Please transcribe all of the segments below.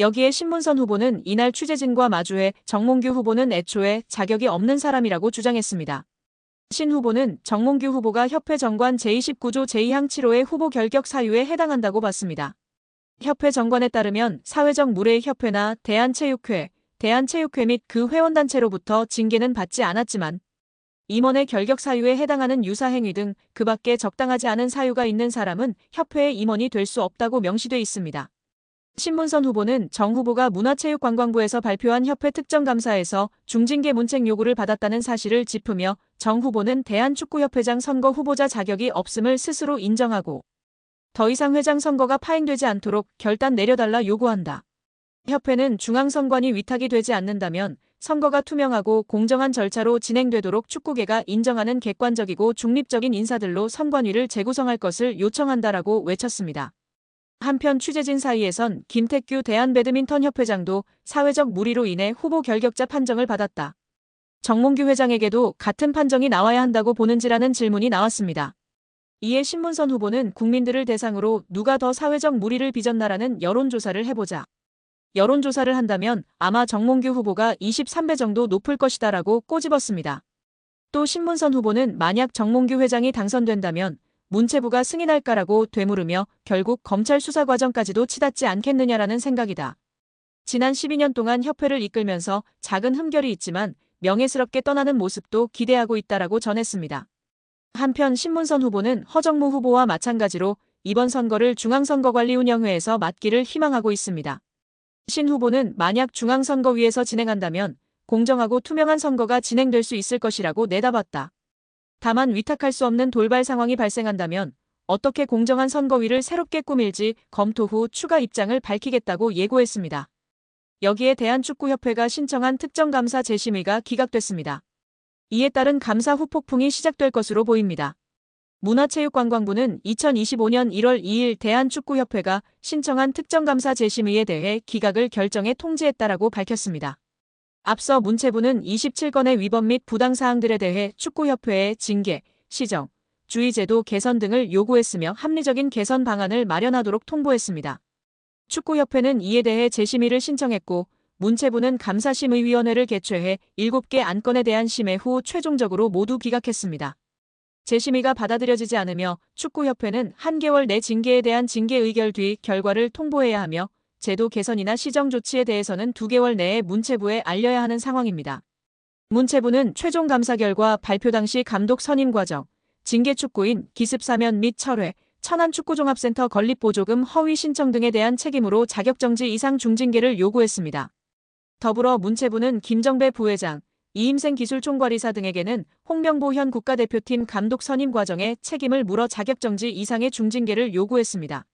여기에 신문선 후보는 이날 취재진과 마주해 정몽규 후보는 애초에 자격이 없는 사람이라고 주장했습니다. 신 후보는 정몽규 후보가 협회 정관 제29조 제2항 7호의 후보 결격 사유에 해당한다고 봤습니다. 협회 정관에 따르면 사회적 무례 협회나 대한체육회, 대한체육회 및 그 회원단체로부터 징계는 받지 않았지만 임원의 결격 사유에 해당하는 유사행위 등 그 밖에 적당하지 않은 사유가 있는 사람은 협회의 임원이 될 수 없다고 명시돼 있습니다. 신문선 후보는 정 후보가 문화체육관광부에서 발표한 협회 특정 감사에서 중징계 문책 요구를 받았다는 사실을 짚으며 정 후보는 대한축구협회장 선거 후보자 자격이 없음을 스스로 인정하고 더 이상 회장 선거가 파행되지 않도록 결단 내려달라 요구한다. 협회는 중앙선관위 위탁이 되지 않는다면 선거가 투명하고 공정한 절차로 진행되도록 축구계가 인정하는 객관적이고 중립적인 인사들로 선관위를 재구성할 것을 요청한다라고 외쳤습니다. 한편 취재진 사이에선 김태규 대한배드민턴협회장도 사회적 무리로 인해 후보 결격자 판정을 받았다. 정몽규 회장에게도 같은 판정이 나와야 한다고 보는지라는 질문이 나왔습니다. 이에 신문선 후보는 국민들을 대상으로 누가 더 사회적 무리를 빚었나라는 여론조사를 해보자. 여론조사를 한다면 아마 정몽규 후보가 23배 정도 높을 것이다라고 꼬집었습니다. 또 신문선 후보는 만약 정몽규 회장이 당선된다면 문체부가 승인할까라고 되물으며 결국 검찰 수사 과정까지도 치닫지 않겠느냐라는 생각이다. 지난 12년 동안 협회를 이끌면서 작은 흠결이 있지만 명예스럽게 떠나는 모습도 기대하고 있다라고 전했습니다. 한편 신문선 후보는 허정무 후보와 마찬가지로 이번 선거를 중앙선거관리운영회에서 맡기를 희망하고 있습니다. 신 후보는 만약 중앙선거위에서 진행한다면 공정하고 투명한 선거가 진행될 수 있을 것이라고 내다봤다. 다만 위탁할 수 없는 돌발 상황이 발생한다면 어떻게 공정한 선거위를 새롭게 꾸밀지 검토 후 추가 입장을 밝히겠다고 예고했습니다. 여기에 대한축구협회가 신청한 특정감사 재심의가 기각됐습니다. 이에 따른 감사 후폭풍이 시작될 것으로 보입니다. 문화체육관광부는 2025년 1월 2일 대한축구협회가 신청한 특정감사 재심의에 대해 기각을 결정해 통지했다라고 밝혔습니다. 앞서 문체부는 27건의 위법 및 부당 사항들에 대해 축구협회에 징계, 시정, 주의제도 개선 등을 요구했으며 합리적인 개선 방안을 마련하도록 통보했습니다. 축구협회는 이에 대해 재심의를 신청했고 문체부는 감사심의위원회를 개최해 7개 안건에 대한 심의 후 최종적으로 모두 기각했습니다. 재심의가 받아들여지지 않으며 축구협회는 한 개월 내 징계에 대한 징계 의결 뒤 결과를 통보해야 하며 제도 개선이나 시정 조치에 대해서는 2개월 내에 문체부에 알려야 하는 상황입니다. 문체부는 최종 감사 결과 발표 당시 감독 선임 과정, 징계 축구인 기습 사면 및 철회, 천안 축구종합센터 건립 보조금 허위 신청 등에 대한 책임으로 자격정지 이상 중징계를 요구했습니다. 더불어 문체부는 김정배 부회장, 이임생 기술총괄이사 등에게는 홍명보 현 국가대표팀 감독 선임 과정에 책임을 물어 자격정지 이상의 중징계를 요구했습니다.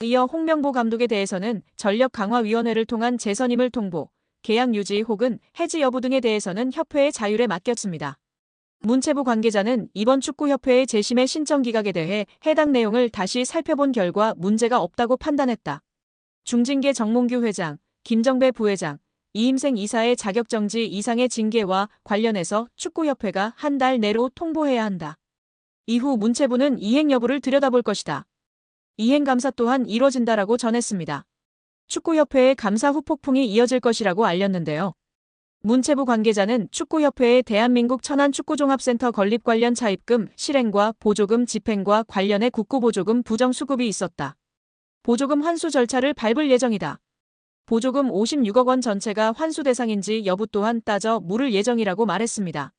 이어 홍명보 감독에 대해서는 전력 강화 위원회를 통한 재선임을 통보, 계약 유지 혹은 해지 여부 등에 대해서는 협회의 자율에 맡겼습니다. 문체부 관계자는 이번 축구협회의 재심의 신청 기각에 대해 해당 내용을 다시 살펴본 결과 문제가 없다고 판단했다. 중징계 정몽규 회장, 김정배 부회장, 이임생 이사의 자격정지 이상의 징계와 관련해서 축구협회가 한 달 내로 통보해야 한다. 이후 문체부는 이행 여부를 들여다볼 것이다. 이행 감사 또한 이뤄진다라고 전했습니다. 축구협회의 감사 후 폭풍이 이어질 것이라고 알렸는데요. 문체부 관계자는 축구협회의 대한민국 천안축구종합센터 건립 관련 차입금, 실행과 보조금 집행과 관련해 국고보조금 부정수급이 있었다. 보조금 환수 절차를 밟을 예정이다. 보조금 56억 원 전체가 환수 대상인지 여부 또한 따져 물을 예정이라고 말했습니다.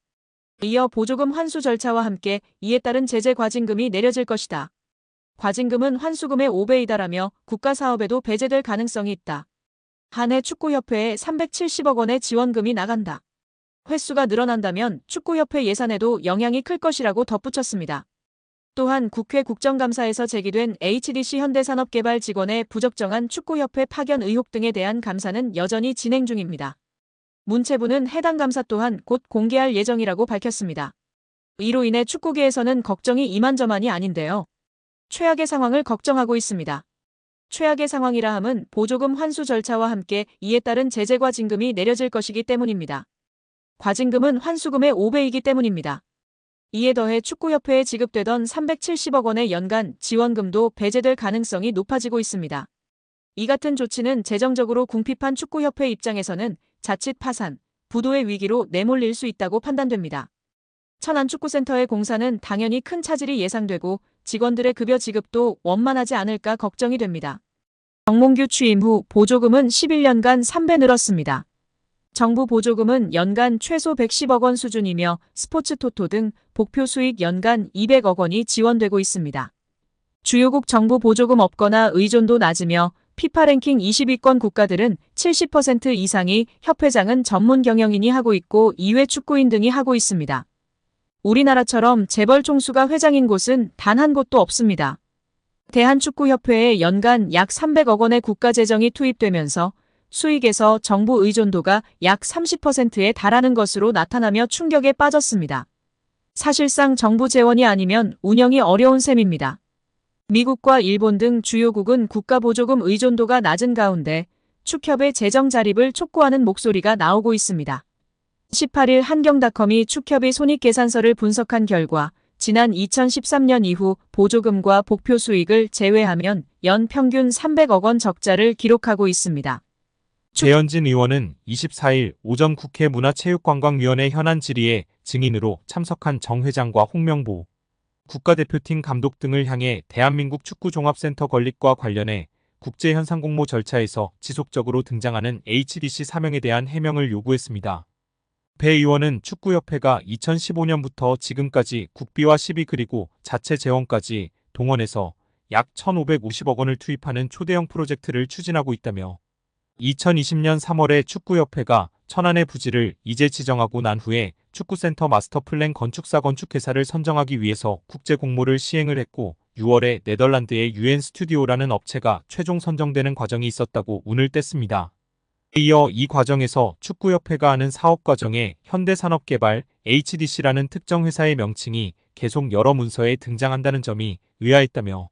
이어 보조금 환수 절차와 함께 이에 따른 제재 과징금이 내려질 것이다. 과징금은 환수금의 5배이다라며 국가사업에도 배제될 가능성이 있다. 한해 축구협회에 370억 원의 지원금이 나간다. 횟수가 늘어난다면 축구협회 예산에도 영향이 클 것이라고 덧붙였습니다. 또한 국회 국정감사에서 제기된 HDC 현대산업개발 직원의 부적정한 축구협회 파견 의혹 등에 대한 감사는 여전히 진행 중입니다. 문체부는 해당 감사 또한 곧 공개할 예정이라고 밝혔습니다. 이로 인해 축구계에서는 걱정이 이만저만이 아닌데요. 최악의 상황을 걱정하고 있습니다. 최악의 상황이라 함은 보조금 환수 절차와 함께 이에 따른 제재과 징금이 내려질 것이기 때문입니다. 과징금은 환수금의 5배이기 때문입니다. 이에 더해 축구협회에 지급되던 370억 원의 연간 지원금도 배제될 가능성이 높아지고 있습니다. 이 같은 조치는 재정적으로 궁핍한 축구협회 입장에서는 자칫 파산, 부도의 위기로 내몰릴 수 있다고 판단됩니다. 천안축구센터의 공사는 당연히 큰 차질이 예상되고 직원들의 급여 지급도 원만하지 않을까 걱정이 됩니다. 정몽규 취임 후 보조금은 11년간 3배 늘었습니다. 정부 보조금은 연간 최소 110억 원 수준이며 스포츠 토토 등 복표 수익 연간 200억 원이 지원되고 있습니다. 주요국 정부 보조금 없거나 의존도 낮으며 피파 랭킹 20위권 국가들은 70% 이상이 협회장은 전문 경영인이 하고 있고 이외 축구인 등이 하고 있습니다. 우리나라처럼 재벌 총수가 회장인 곳은 단 한 곳도 없습니다. 대한축구협회에 연간 약 300억 원의 국가 재정이 투입되면서 수익에서 정부 의존도가 약 30%에 달하는 것으로 나타나며 충격에 빠졌습니다. 사실상 정부 재원이 아니면 운영이 어려운 셈입니다. 미국과 일본 등 주요국은 국가 보조금 의존도가 낮은 가운데 축협의 재정 자립을 촉구하는 목소리가 나오고 있습니다. 18일 한경닷컴이 축협의 손익계산서를 분석한 결과 지난 2013년 이후 보조금과 복표 수익을 제외하면 연 평균 300억 원 적자를 기록하고 있습니다. 재현진 의원은 24일 오전 국회 문화체육관광위원회 현안 질의에 증인으로 참석한 정 회장과 홍명보 국가대표팀 감독 등을 향해 대한민국 축구종합센터 건립과 관련해 국제현상공모 절차에서 지속적으로 등장하는 HDC 사명에 대한 해명을 요구했습니다. 배 의원은 축구협회가 2015년부터 지금까지 국비와 시비 그리고 자체 재원까지 동원해서 약 1,550억 원을 투입하는 초대형 프로젝트를 추진하고 있다며 2020년 3월에 축구협회가 천안의 부지를 이제 지정하고 난 후에 축구센터 마스터플랜 건축사 건축회사를 선정하기 위해서 국제 공모를 시행을 했고 6월에 네덜란드의 UN 스튜디오라는 업체가 최종 선정되는 과정이 있었다고 운을 뗐습니다. 이어 이 과정에서 축구협회가 하는 사업 과정에 현대산업개발 HDC라는 특정 회사의 명칭이 계속 여러 문서에 등장한다는 점이 의아했다며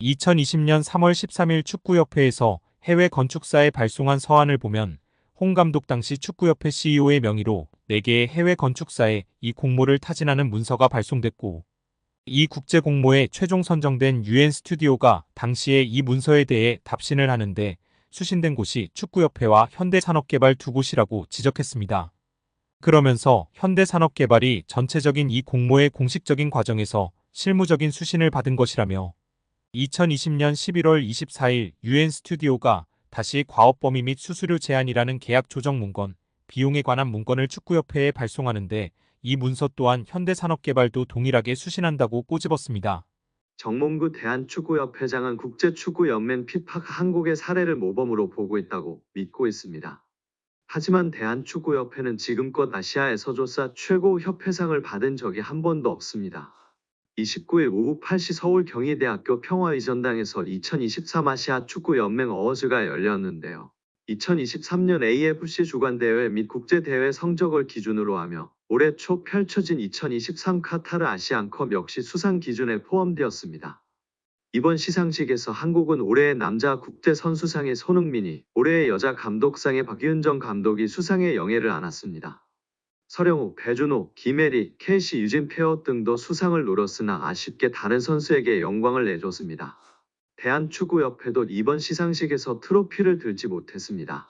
2020년 3월 13일 축구협회에서 해외 건축사에 발송한 서한을 보면 홍 감독 당시 축구협회 CEO의 명의로 4개의 해외 건축사에 이 공모를 타진하는 문서가 발송됐고 이 국제 공모에 최종 선정된 UN 스튜디오가 당시에 이 문서에 대해 답신을 하는데 수신된 곳이 축구협회와 현대산업개발 두 곳이라고 지적했습니다. 그러면서 현대산업개발이 전체적인 이 공모의 공식적인 과정에서 실무적인 수신을 받은 것이라며 2020년 11월 24일 UN 스튜디오가 다시 과업범위 및 수수료 제한이라는 계약 조정 문건, 비용에 관한 문건을 축구협회에 발송하는데 이 문서 또한 현대산업개발도 동일하게 수신한다고 꼬집었습니다. 정몽구 대한축구협회장은 국제축구연맹 피파가 한국의 사례를 모범으로 보고 있다고 믿고 있습니다. 하지만 대한축구협회는 지금껏 아시아에서조차 최고 협회상을 받은 적이 한 번도 없습니다. 29일 오후 8시 서울 경희대학교 평화의전당에서 2023 아시아 축구연맹 어워즈가 열렸는데요. 2023년 AFC 주관대회 및 국제대회 성적을 기준으로 하며 올해 초 펼쳐진 2023 카타르 아시안컵 역시 수상 기준에 포함되었습니다. 이번 시상식에서 한국은 올해의 남자 국제선수상의 손흥민이, 올해의 여자 감독상의 박윤정 감독이 수상의 영예를 안았습니다. 서령욱, 배준호, 김혜리, 캐시, 유진 페어 등도 수상을 노렸으나 아쉽게 다른 선수에게 영광을 내줬습니다. 대한축구협회도 이번 시상식에서 트로피를 들지 못했습니다.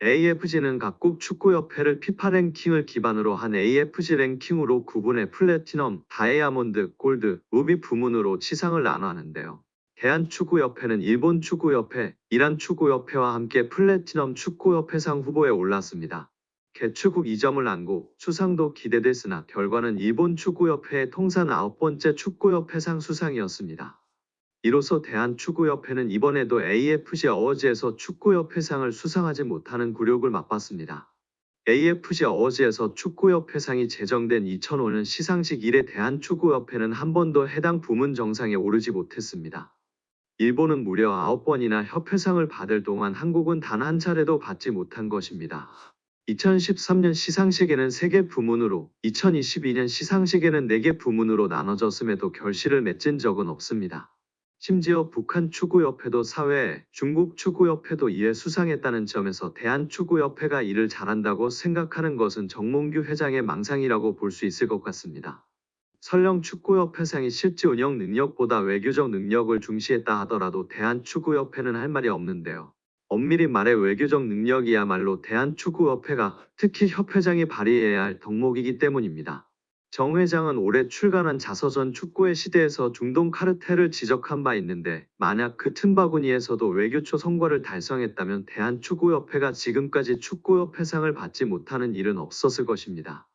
AFG는 각국 축구협회를 피파 랭킹을 기반으로 한 AFG 랭킹으로 구분해 플래티넘, 다이아몬드, 골드, 루비 부문으로 치상을 나눠하는데요. 대한축구협회는 일본 축구협회, 이란 축구협회와 함께 플래티넘 축구협회상 후보에 올랐습니다. 개최국 2점을 안고 수상도 기대됐으나 결과는 일본 축구협회의 통산 아홉 번째 축구협회상 수상이었습니다. 이로써 대한축구협회는 이번에도 AFC 어워즈에서 축구협회상을 수상하지 못하는 굴욕을 맛봤습니다. AFC 어워즈에서 축구협회상이 제정된 2005년 시상식 이래 대한축구협회는 한 번도 해당 부문 정상에 오르지 못했습니다. 일본은 무려 9번이나 협회상을 받을 동안 한국은 단 한 차례도 받지 못한 것입니다. 2013년 시상식에는 3개 부문으로, 2022년 시상식에는 4개 부문으로 나눠졌음에도 결실을 맺은 적은 없습니다. 심지어 북한 축구협회도 사회에 중국 축구협회도 이에 수상했다는 점에서 대한축구협회가 이를 잘한다고 생각하는 것은 정몽규 회장의 망상이라고 볼 수 있을 것 같습니다. 설령 축구협회상이 실제 운영 능력보다 외교적 능력을 중시했다 하더라도 대한축구협회는 할 말이 없는데요. 엄밀히 말해 외교적 능력이야말로 대한축구협회가 특히 협회장이 발휘해야 할 덕목이기 때문입니다. 정 회장은 올해 출간한 자서전 축구의 시대에서 중동 카르텔을 지적한 바 있는데 만약 그 틈바구니에서도 외교초 성과를 달성했다면 대한축구협회가 지금까지 축구협회상을 받지 못하는 일은 없었을 것입니다.